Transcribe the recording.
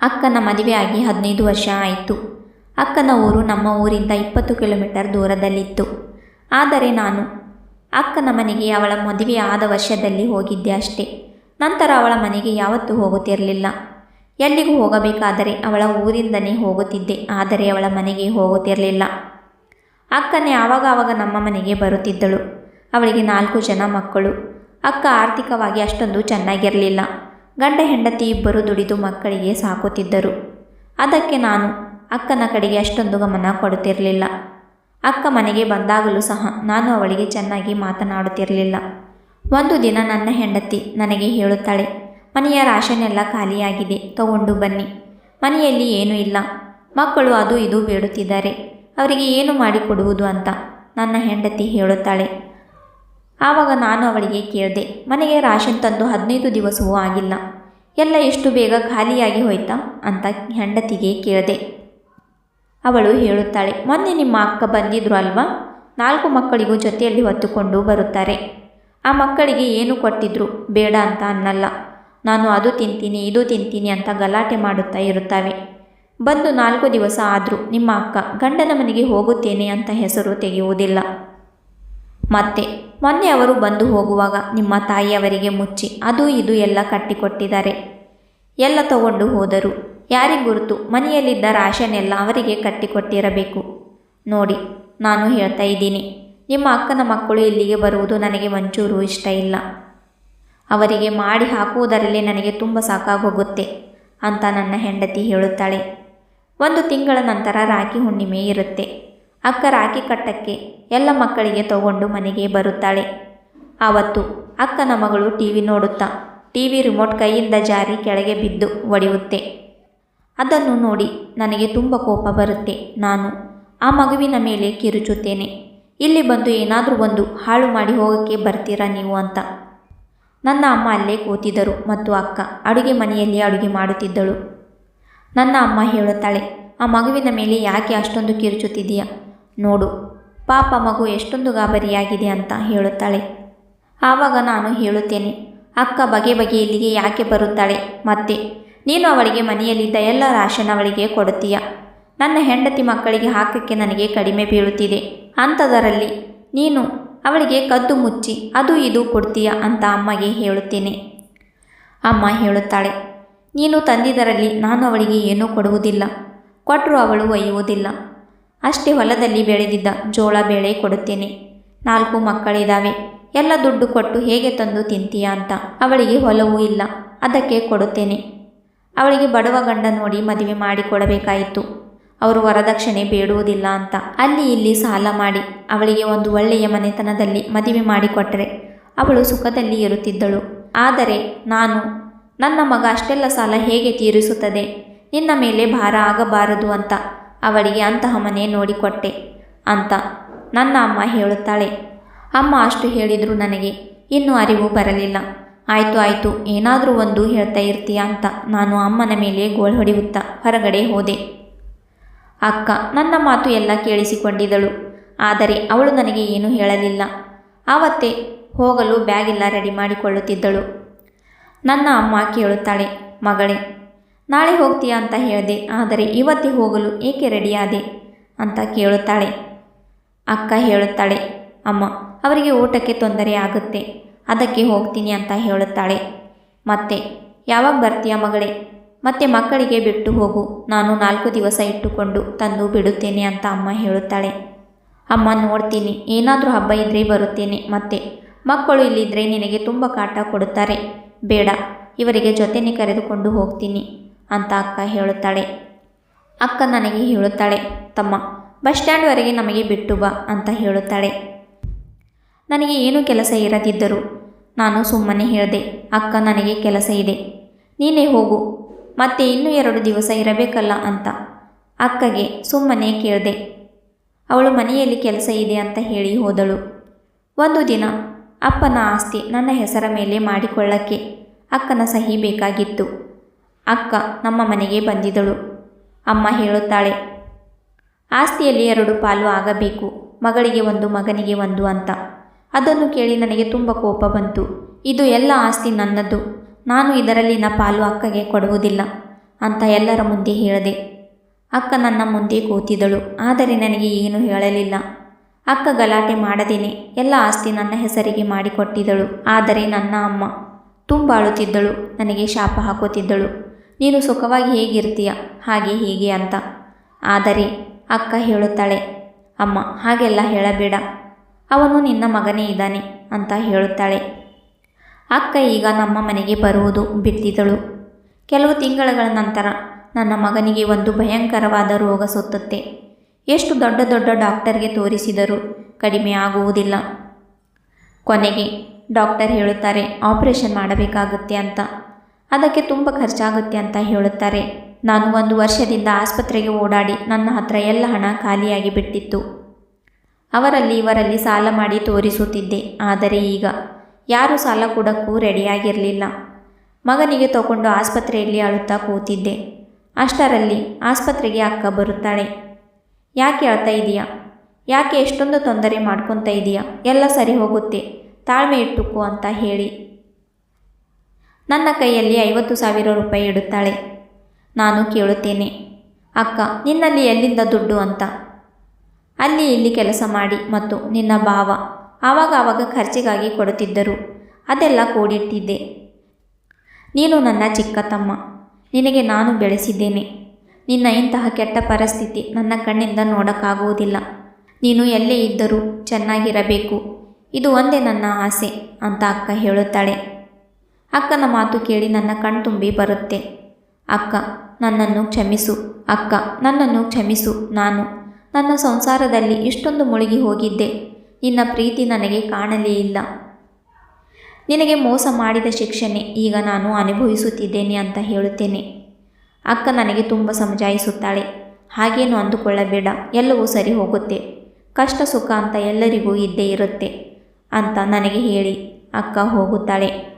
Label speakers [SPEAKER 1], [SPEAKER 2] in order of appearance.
[SPEAKER 1] ಅಕ್ಕನ ಮದುವೆಯಾಗಿ ಹದಿನೈದು ವರ್ಷ ಆಯಿತು. ಅಕ್ಕನ ಊರು ನಮ್ಮ ಊರಿಂದ ಇಪ್ಪತ್ತು ಕಿಲೋಮೀಟರ್ ದೂರದಲ್ಲಿತ್ತು. ಆದರೆ ನಾನು, ಅಕ್ಕನ ಮನೆಗೆ ಅವಳ ಮದುವೆ ಆದ ವರ್ಷದಲ್ಲಿ ಹೋಗಿದ್ದೆ ಅಷ್ಟೇ. ನಂತರ ಅವಳ ಮನೆಗೆ ಯಾವತ್ತೂ ಹೋಗುತ್ತಿರಲಿಲ್ಲ. ಎಲ್ಲಿಗೂ ಹೋಗಬೇಕಾದರೆ ಅವಳ ಊರಿಂದನೇ ಹೋಗುತ್ತಿದ್ದೆ, ಆದರೆ ಅವಳ ಮನೆಗೆ ಹೋಗುತ್ತಿರಲಿಲ್ಲ. ಅಕ್ಕನೇ ಆವಾಗ ಆವಾಗ ನಮ್ಮ ಮನೆಗೆ ಬರುತ್ತಿದ್ದಳು. ಅವಳಿಗೆ ನಾಲ್ಕು ಜನ ಮಕ್ಕಳು. ಅಕ್ಕ ಆರ್ಥಿಕವಾಗಿ ಅಷ್ಟೊಂದು ಚೆನ್ನಾಗಿರಲಿಲ್ಲ. ಗಂಡ ಹೆಂಡತಿ ಇಬ್ಬರು ದುಡಿದು ಮಕ್ಕಳಿಗೆ ಸಾಕುತ್ತಿದ್ದರು. ಅದಕ್ಕೆ ನಾನು ಅಕ್ಕನ ಕಡೆಗೆ ಅಷ್ಟೊಂದು ಗಮನ ಕೊಡುತ್ತಿರಲಿಲ್ಲ. ಅಕ್ಕ ಮನೆಗೆ ಬಂದಾಗಲೂ ಸಹ ನಾನು ಅವಳಿಗೆ ಚೆನ್ನಾಗಿ ಮಾತನಾಡುತ್ತಿರಲಿಲ್ಲ. ಒಂದು ದಿನ ನನ್ನ ಹೆಂಡತಿ ನನಗೆ ಹೇಳುತ್ತಾಳೆ, ಮನೆಯ ರಾಶನೆಲ್ಲ ಖಾಲಿಯಾಗಿದೆ, ತಗೊಂಡು ಬನ್ನಿ. ಮನೆಯಲ್ಲಿ ಏನೂ ಇಲ್ಲ. ಮಕ್ಕಳು ಅದು ಇದು ಬೇಡುತ್ತಿದ್ದಾರೆ. ಅವರಿಗೆ ಏನು ಮಾಡಿಕೊಡುವುದು ಅಂತ ನನ್ನ ಹೆಂಡತಿ ಹೇಳುತ್ತಾಳೆ. ಆವಾಗ ನಾನು ಅವಳಿಗೆ ಕೇಳಿದೆ, ಮನೆಗೆ ರಾಶನ್ ತಂದು ಹದಿನೈದು ದಿವಸವೂ ಆಗಿಲ್ಲ. ಎಲ್ಲ ಎಷ್ಟು ಬೇಗ ಖಾಲಿಯಾಗಿ ಹೋಯ್ತಾ? ಅಂತ ಹೆಂಡತಿಗೆ ಕೇಳಿದೆ. ಅವಳು ಹೇಳುತ್ತಾಳೆ, ಮೊನ್ನೆ ನಿಮ್ಮ ಅಕ್ಕ ಬಂದಿದ್ರು ಅಲ್ವಾ? ನಾಲ್ಕು ಮಕ್ಕಳಿಗೂ ಜೊತೆಯಲ್ಲಿ ಹೊತ್ತುಕೊಂಡು ಬರುತ್ತಾರೆ. ಆ ಮಕ್ಕಳಿಗೆ ಏನು ಕೊಟ್ಟಿದ್ರು? ಬೇಡ ಅಂತ ಅನ್ನಲ್ಲ. ನಾನು ಅದು ತಿಂತೀನಿ, ಇದು ತಿಂತೀನಿ ಅಂತ ಗಲಾಟೆ ಮಾಡುತ್ತಾ ಇರುತ್ತವೆ. ಬಂದು ನಾಲ್ಕು ದಿವಸ ಆದರೂ ನಿಮ್ಮ ಅಕ್ಕ ಗಂಡನ ಮನೆಗೆ ಹೋಗುತ್ತೇನೆ ಅಂತ ಹೆಸರು ತೆಗೆಯುವುದಿಲ್ಲ. ಮತ್ತೆ, ಮೊನ್ನೆ ಅವರು ಬಂದು ಹೋಗುವಾಗ ನಿಮ್ಮ ತಾಯಿಯವರಿಗೆ ಮುಚ್ಚಿ, ಅದು ಇದು ಎಲ್ಲ ಕಟ್ಟಿಕೊಟ್ಟಿದ್ದಾರೆ. ಎಲ್ಲ ತಗೊಂಡು ಹೋದರು. ಯಾರಿಗೆ ಗುರುತು? ಮನೆಯಲ್ಲಿದ್ದ ಎಲ್ಲ ಅವರಿಗೆ ಕಟ್ಟಿಕೊಟ್ಟಿರಬೇಕು. ನೋಡಿ, ನಾನು ಹೇಳ್ತಾ ಇದ್ದೀನಿ. ನಿಮ್ಮ ಅಕ್ಕನ ಮಕ್ಕಳು ಇಲ್ಲಿಗೆ ಬರುವುದು ನನಗೆ ಮಂಚೂರು ಇಷ್ಟ ಇಲ್ಲ. ಅವರಿಗೆ ಮಾಡಿ ಹಾಕುವುದರಲ್ಲಿ ನನಗೆ ತುಂಬ ಸಾಕಾಗೋಗುತ್ತೆ ಅಂತ ನನ್ನ ಹೆಂಡತಿ ಹೇಳುತ್ತಾಳೆ. ಒಂದು ತಿಂಗಳ ನಂತರ ರಾಖಿ ಹುಣ್ಣಿಮೆ ಇರುತ್ತೆ. ಅಕ್ಕ ರಾಖಿ ಕಟ್ಟಕ್ಕೆ ಎಲ್ಲ ಮಕ್ಕಳಿಗೆ ತಗೊಂಡು ಮನೆಗೆ ಬರುತ್ತಾಳೆ. ಆವತ್ತು ಅಕ್ಕನ ಮಗಳು ಟಿ ವಿ ನೋಡುತ್ತಾ, ಟಿ ವಿ ರಿಮೋಟ್ ಕೈಯಿಂದ ಜಾರಿ ಕೆಳಗೆ ಬಿದ್ದು ಒಡೆಯುತ್ತೆ. ಅದನ್ನು ನೋಡಿ ನನಗೆ ತುಂಬ ಕೋಪ ಬರುತ್ತೆ ನಾನು. ಆ ಮಗುವಿನ ಮೇಲೆ ಕಿರುಚುತ್ತೇನೆ. ಇಲ್ಲಿ ಬಂದು ಏನಾದರೂ ಒಂದು ಹಾಳು ಮಾಡಿ ಹೋಗೋಕ್ಕೆ ಬರ್ತೀರಾ ನೀವು ಅಂತ. ನನ್ನ ಅಮ್ಮ ಅಲ್ಲೇ ಕೂತಿದ್ದರು ಮತ್ತು ಅಕ್ಕ ಅಡುಗೆ ಮನೆಯಲ್ಲಿ ಅಡುಗೆ ಮಾಡುತ್ತಿದ್ದಳು. ನನ್ನ ಅಮ್ಮ ಹೇಳುತ್ತಾಳೆ, ಆ ಮಗುವಿನ ಮೇಲೆ ಯಾಕೆ ಅಷ್ಟೊಂದು ಕಿರುಚುತ್ತಿದೆಯಾ ನೋಡು, ಪಾಪ ಮಗು ಎಷ್ಟೊಂದು ಗಾಬರಿಯಾಗಿದೆ ಅಂತ ಹೇಳುತ್ತಾಳೆ. ಆವಾಗ ನಾನು ಹೇಳುತ್ತೇನೆ, ಅಕ್ಕ ಬಗೆ ಬಗೆ ಇಲ್ಲಿಗೆ ಯಾಕೆ ಬರುತ್ತಾಳೆ? ಮತ್ತೆ, ನೀನು ಅವಳಿಗೆ ಮನೆಯಲ್ಲಿದ್ದ ಎಲ್ಲ ರಾಶನ್ ಅವಳಿಗೆ ಕೊಡುತ್ತೀಯ? ನನ್ನ ಹೆಂಡತಿ ಮಕ್ಕಳಿಗೆ ಹಾಕಕ್ಕೆ ನನಗೆ ಕಡಿಮೆ ಬೀಳುತ್ತಿದೆ. ಅಂಥದರಲ್ಲಿ ನೀನು ಅವಳಿಗೆ ಕದ್ದು ಮುಚ್ಚಿ, ಅದು ಇದು ಕೊಡ್ತೀಯ ಅಂತ ಅಮ್ಮಗೆ ಹೇಳುತ್ತೇನೆ. ಅಮ್ಮ ಹೇಳುತ್ತಾಳೆ, ನೀನು ತಂದಿದರಲ್ಲಿ ನಾನು ಅವಳಿಗೆ ಏನೂ ಕೊಡುವುದಿಲ್ಲ. ಕೊಟ್ಟರು ಅವಳು ಒಯ್ಯುವುದಿಲ್ಲ. ಅಷ್ಟೇ ಹೊಲದಲ್ಲಿ ಬೆಳೆದಿದ್ದ ಜೋಳ ಬೇಳೆ ಕೊಡುತ್ತೇನೆ. ನಾಲ್ಕು ಮಕ್ಕಳಿದ್ದಾವೆ ಎಲ್ಲ ದುಡ್ಡು ಕೊಟ್ಟು ಹೇಗೆ ತಂದು ತಿಂತೀಯ ಅಂತ ಅವಳಿಗೆ ಹೊಲವೂ ಇಲ್ಲ. ಅದಕ್ಕೆ ಕೊಡುತ್ತೇನೆ. ಅವಳಿಗೆ ಬಡವ ಗಂಡ ನೋಡಿ ಮದುವೆ ಮಾಡಿಕೊಡಬೇಕಾಯಿತು. ಅವರು ವರದಕ್ಷಿಣೆ ಬೇಡುವುದಿಲ್ಲ ಅಂತ. ಅಲ್ಲಿ ಇಲ್ಲಿ ಸಾಲ ಮಾಡಿ. ಅವಳಿಗೆ ಒಂದು ಒಳ್ಳೆಯ ಮನೆತನದಲ್ಲಿ ಮದುವೆ ಮಾಡಿಕೊಟ್ಟರೆ ಅವಳು ಸುಖದಲ್ಲಿ ಇರುತ್ತಿದ್ದಳು. ಆದರೆ ನಾನು, ನನ್ನ ಮಗ ಅಷ್ಟೆಲ್ಲ ಸಾಲ ಹೇಗೆ ತೀರಿಸುತ್ತದೆ? ನಿನ್ನ ಮೇಲೆ ಭಾರ ಆಗಬಾರದು ಅಂತ ಅವಳಿಗೆ ಅಂತಹ ಮನೆ ನೋಡಿಕೊಟ್ಟೆ ಅಂತ ನನ್ನ ಅಮ್ಮ ಹೇಳುತ್ತಾಳೆ. ಅಮ್ಮ ಅಷ್ಟು ಹೇಳಿದರು ನನಗೆ. ಇನ್ನೂ ಅರಿವು ಬರಲಿಲ್ಲ. ಆಯಿತು ಆಯಿತು. ಏನಾದರೂ ಒಂದು ಹೇಳ್ತಾ ಇರ್ತೀಯ ಅಂತ ನಾನು ಅಮ್ಮನ ಮೇಲೆ ಗೋಳು ಹೊಡೆಯುತ್ತಾ ಹೊರಗಡೆ ಹೋದೆ. ಅಕ್ಕ ನನ್ನ ಮಾತು ಎಲ್ಲ ಕೇಳಿಸಿಕೊಂಡಿದ್ದಳು. ಆದರೆ ಅವಳು ನನಗೆ ಏನೂ ಹೇಳಲಿಲ್ಲ. ಆವತ್ತೇ ಹೋಗಲು ಬ್ಯಾಗೆಲ್ಲ ರೆಡಿ ಮಾಡಿಕೊಳ್ಳುತ್ತಿದ್ದಳು. ನನ್ನ ಅಮ್ಮ ಕೇಳುತ್ತಾಳೆ, ಮಗಳೇ ನಾಳೆ ಹೋಗ್ತೀಯಾ ಅಂತ ಹೇಳಿದೆ, ಆದರೆ ಇವತ್ತೇ ಹೋಗಲು ಏಕೆ ರೆಡಿಯಾದೆ? ಅಂತ ಕೇಳುತ್ತಾಳೆ. ಅಕ್ಕ ಹೇಳುತ್ತಾಳೆ, ಅಮ್ಮ, ಅವರಿಗೆ ಊಟಕ್ಕೆ ತೊಂದರೆ ಆಗುತ್ತೆ, ಅದಕ್ಕೆ ಹೋಗ್ತೀನಿ ಅಂತ ಹೇಳುತ್ತಾಳೆ. ಮತ್ತೆ, ಯಾವಾಗ ಬರ್ತೀಯ ಮಗಳೇ? ಮತ್ತೆ ಮಕ್ಕಳಿಗೆ ಬಿಟ್ಟು ಹೋಗು, ನಾನು ನಾಲ್ಕು ದಿವಸ ಇಟ್ಟುಕೊಂಡು ತಂದು ಬಿಡುತ್ತೇನೆ ಅಂತ ಅಮ್ಮ ಹೇಳುತ್ತಾಳೆ. ಅಮ್ಮ, ನೋಡ್ತೀನಿ, ಏನಾದರೂ ಹಬ್ಬ ಇದ್ದರೆ ಬರುತ್ತೇನೆ, ಮತ್ತೆ, ಮಕ್ಕಳು ಇಲ್ಲಿದ್ದರೆ ನಿನಗೆ ತುಂಬ ಕಾಟ ಕೊಡುತ್ತಾರೆ. ಬೇಡ, ಇವರಿಗೆ ಜೊತೆನೇ ಕರೆದುಕೊಂಡು ಹೋಗ್ತೀನಿ. ಅಂತ ಅಕ್ಕ ಹೇಳುತ್ತಾಳೆ. ಅಕ್ಕ ನನಗೆ ಹೇಳುತ್ತಾಳೆ, ತಮ್ಮ, ಬಸ್ ಸ್ಟ್ಯಾಂಡ್ವರೆಗೆ ನಮಗೆ ಬಿಟ್ಟು ಬಾ ಅಂತ ಹೇಳುತ್ತಾಳೆ. ನನಗೆ ಏನು ಕೆಲಸ ಇರದಿದ್ದರು ನಾನು ಸುಮ್ಮನೆ ಹೇಳಿದೆ, ಅಕ್ಕ ನನಗೆ ಕೆಲಸ ಇದೆ. ನೀನೇ ಹೋಗು, ಮತ್ತೆ ಇನ್ನೂ ಎರಡು ದಿವಸ ಇರಬೇಕಲ್ಲ ಅಂತ ಅಕ್ಕಗೆ ಸುಮ್ಮನೆ ಕೇಳಿದೆ. ಅವಳು ಮನೆಯಲ್ಲಿ ಕೆಲಸ ಇದೆ ಅಂತ ಹೇಳಿ ಹೋದಳು. ಒಂದು ದಿನ ಅಪ್ಪನ ಆಸ್ತಿ ನನ್ನ ಹೆಸರ ಮೇಲೆ ಮಾಡಿಕೊಳ್ಳಕ್ಕೆ ಅಕ್ಕನ ಸಹಿ ಬೇಕಾಗಿತ್ತು. ಅಕ್ಕ ನಮ್ಮ ಮನೆಗೆ ಬಂದಿದ್ದಳು. ಅಮ್ಮ ಹೇಳುತ್ತಾಳೆ, ಆಸ್ತಿಯಲ್ಲಿ ಎರಡು ಪಾಲು ಆಗಬೇಕು, ಮಗಳಿಗೆ ಒಂದು, ಮಗನಿಗೆ ಒಂದು ಅಂತ. ಅದನ್ನು ಕೇಳಿ ನನಗೆ ತುಂಬ ಕೋಪ ಬಂತು. ಇದು ಎಲ್ಲ ಆಸ್ತಿ ನನ್ನದು. ನಾನು ಇದರಲ್ಲಿನ ಪಾಲು ಅಕ್ಕಗೆ ಕೊಡುವುದಿಲ್ಲ ಅಂತ ಎಲ್ಲರ ಮುಂದೆ ಹೇಳಿದೆ, ಅಕ್ಕ ನನ್ನ ಮುಂದೆ ಕೂತಿದ್ದಳು. ಆದರೆ ನನಗೆ ಏನು ಹೇಳಲಿಲ್ಲ. ಅಕ್ಕ ಗಲಾಟೆ ಮಾಡದೇನೆ. ಎಲ್ಲ ಆಸ್ತಿ ನನ್ನ ಹೆಸರಿಗೆ ಮಾಡಿಕೊಟ್ಟಿದ್ದಳು. ಆದರೆ ನನ್ನ ಅಮ್ಮ ತುಂಬ ಅಳುತ್ತಿದ್ದಳು. ನನಗೆ ಶಾಪ ಹಾಕುತ್ತಿದ್ದಳು. ನೀನು ಸುಖವಾಗಿ ಹೇಗಿರ್ತೀಯ? ಹಾಗೆ ಹೀಗೆ ಅಂತ. ಆದರೆ ಅಕ್ಕ ಹೇಳುತ್ತಾಳೆ, ಅಮ್ಮ, ಹಾಗೆಲ್ಲ ಹೇಳಬೇಡ. ಅವನು ನಿನ್ನ ಮಗನೇ ಇದ್ದಾನೆ ಅಂತ ಹೇಳುತ್ತಾಳೆ. ಅಕ್ಕ ಈಗ ನಮ್ಮ ಮನೆಗೆ ಬರುವುದು ಬಿಟ್ಟಿದ್ದಳು. ಕೆಲವು ತಿಂಗಳುಗಳ ನಂತರ ನನ್ನ ಮಗನಿಗೆ ಒಂದು ಭಯಂಕರವಾದ ರೋಗ ಸುತ್ತುತ್ತೆ. ಎಷ್ಟು ದೊಡ್ಡ ದೊಡ್ಡ ಡಾಕ್ಟರ್ಗೆ ತೋರಿಸಿದರೂ ಕಡಿಮೆ ಆಗುವುದಿಲ್ಲ. ಕೊನೆಗೆ ಡಾಕ್ಟರ್ ಹೇಳುತ್ತಾರೆ, ಆಪರೇಷನ್ ಮಾಡಬೇಕಾಗುತ್ತೆ ಅಂತ. ಅದಕ್ಕೆ ತುಂಬ ಖರ್ಚಾಗುತ್ತೆ ಅಂತ ಹೇಳುತ್ತಾರೆ. ನಾನು ಒಂದು ವರ್ಷದಿಂದ ಆಸ್ಪತ್ರೆಗೆ ಓಡಾಡಿ ನನ್ನ ಹತ್ರ ಎಲ್ಲ ಹಣ ಖಾಲಿಯಾಗಿ ಬಿಟ್ಟಿತ್ತು. ಅವರಲ್ಲಿ ಇವರಲ್ಲಿ ಸಾಲ ಮಾಡಿ ತೋರಿಸುತ್ತಿದ್ದೆ. ಆದರೆ ಈಗ ಯಾರೂ ಸಾಲ ಕೊಡೋಕ್ಕೂ ರೆಡಿಯಾಗಿರಲಿಲ್ಲ. ಮಗನಿಗೆ ತಗೊಂಡು ಆಸ್ಪತ್ರೆಯಲ್ಲಿ ಅಳುತ್ತಾ ಕೂತಿದ್ದೆ. ಅಷ್ಟರಲ್ಲಿ ಆಸ್ಪತ್ರೆಗೆ ಅಕ್ಕ ಬರುತ್ತಾಳೆ. ಯಾಕೆ ಅಳ್ತಾ ಇದೆಯಾ? ಯಾಕೆ ಎಷ್ಟೊಂದು ತೊಂದರೆ ಮಾಡ್ಕೊತಾ ಇದೆಯಾ? ಎಲ್ಲ ಸರಿ ಹೋಗುತ್ತೆ. ತಾಳ್ಮೆ ಇಟ್ಟುಕೋ ಅಂತ ಹೇಳಿ ನನ್ನ ಕೈಯಲ್ಲಿ ಐವತ್ತು ಸಾವಿರ ರೂಪಾಯಿ ಇಡುತ್ತಾಳೆ. ನಾನು ಕೇಳುತ್ತೇನೆ, ಅಕ್ಕ, ನಿನ್ನಲ್ಲಿ ಎಲ್ಲಿಂದ ದುಡ್ಡು ಅಂತ? ಅಲ್ಲಿ ಇಲ್ಲಿ ಕೆಲಸ ಮಾಡಿ ಮತ್ತು ನಿನ್ನ ಭಾವ ಆವಾಗ ಆವಾಗ ಖರ್ಚಿಗಾಗಿ ಕೊಡುತ್ತಿದ್ದರು. ಅದೆಲ್ಲ ಕೂಡಿಟ್ಟಿದ್ದೆ. ನೀನು ನನ್ನ ಚಿಕ್ಕ ತಮ್ಮ. ನಿನಗೆ ನಾನು ಬೆಳೆಸಿದ್ದೇನೆ. ನಿನ್ನ ಇಂತಹ ಕೆಟ್ಟ ಪರಿಸ್ಥಿತಿ ನನ್ನ ಕಣ್ಣಿಂದ ನೋಡೋಕ್ಕಾಗುವುದಿಲ್ಲ. ನೀನು ಎಲ್ಲೇ ಇದ್ದರೂ ಚೆನ್ನಾಗಿರಬೇಕು. ಇದು ಒಂದೇ ನನ್ನ ಆಸೆ ಅಂತ ಅಕ್ಕ ಹೇಳುತ್ತಾಳೆ. ಅಕ್ಕನ ಮಾತು ಕೇಳಿ ನನ್ನ ಕಣ್ತುಂಬಿ ಬರುತ್ತೆ. ಅಕ್ಕ, ನನ್ನನ್ನು ಕ್ಷಮಿಸು. ಅಕ್ಕ, ನನ್ನನ್ನು ಕ್ಷಮಿಸು ನಾನು. ನನ್ನ ಸಂಸಾರದಲ್ಲಿ ಇಷ್ಟೊಂದು ಮುಳುಗಿ ಹೋಗಿದ್ದೆ. ನಿನ್ನ ಪ್ರೀತಿ ನನಗೆ ಕಾಣಲೇ ಇಲ್ಲ. ನಿನಗೆ ಮೋಸ ಮಾಡಿದ ಶಿಕ್ಷಣೆ ಈಗ ನಾನು ಅನುಭವಿಸುತ್ತಿದ್ದೇನೆ ಅಂತ ಹೇಳುತ್ತೇನೆ. ಅಕ್ಕ ನನಗೆ ತುಂಬ ಸಮಜಾಯಿಸುತ್ತಾಳೆ. ಹಾಗೇನು ಅಂದುಕೊಳ್ಳಬೇಡ, ಎಲ್ಲವೂ ಸರಿ ಹೋಗುತ್ತೆ. ಕಷ್ಟ ಸುಖ ಅಂತ ಎಲ್ಲರಿಗೂ ಇದ್ದೇ ಇರುತ್ತೆ ಅಂತ ನನಗೆ ಹೇಳಿ ಅಕ್ಕ ಹೋಗುತ್ತಾಳೆ.